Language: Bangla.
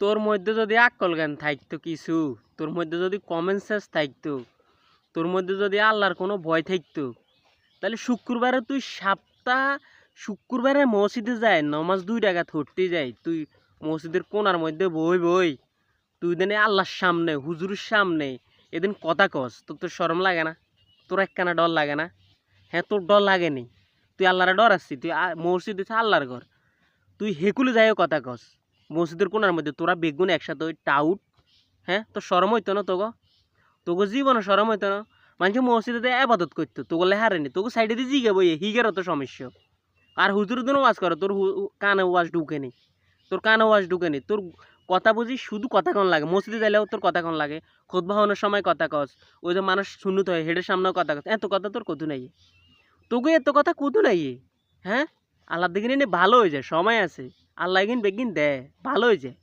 তোর মধ্যে যদি আকল জ্ঞান থাকতো কিছু, তোর মধ্যে যদি কমন সেন্স থাকতো, তোর মধ্যে যদি আল্লাহর কোনো ভয় থাকতো, তাহলে শুক্রবারে তুই সপ্তাহ শুক্রবারে মসজিদে যায়, নমাজ দুই টাকা ধরতে যাই তুই মসজিদের কোনার মধ্যে বই বই। তুই দিনে আল্লাহর সামনে, হুজুরের সামনে এদিন কথা কস, তোর তোর শরম লাগে না, তোর একখানা ডর লাগে না। হ্যাঁ তোর ডর লাগেনি তুই আল্লাহরে ডর আসছি তুই মসজিদ হচ্ছে আল্লাহর ঘর। তুই হেকুলে যাইও কথা কস। মসজিদের কোনার মধ্যে। তোরা বেগুন একসাথে ওই টাউট হ্যাঁ? তোর সরম হইতো না তোগো? তোগো জীবনে সরম হইতো না। মানুষ মসজিদে আবাদত করতো। তোগো লেহারেনি তোগো সাইডে দিয়ে জিগে বই হিগের তো সমস্যা। আর হুজুর দিনও ওয়াজ করো, তোর কানে ওয়াজ ঢুকেনি তোর কানে ওয়াজ ঢুকেনি তোর কথা বুঝি শুধু কথা কন লাগে। মসজিদে যাইলেও তোর কথা কন লাগে। খোদ বাহানোর সময় কথা কস। ওই যে মানুষ শুনুত হয়, হেডের সামনেও কথা কস। এত কথা তোর কতু নাই। তোকে এত কথা কতু নাই। হ্যাঁ? আল্লাহ দিকে নিয়ে ভালো হয়ে যায়, সময় আছে। আল্লাহ কিন বেগিন দে ভালো হয়ে যায়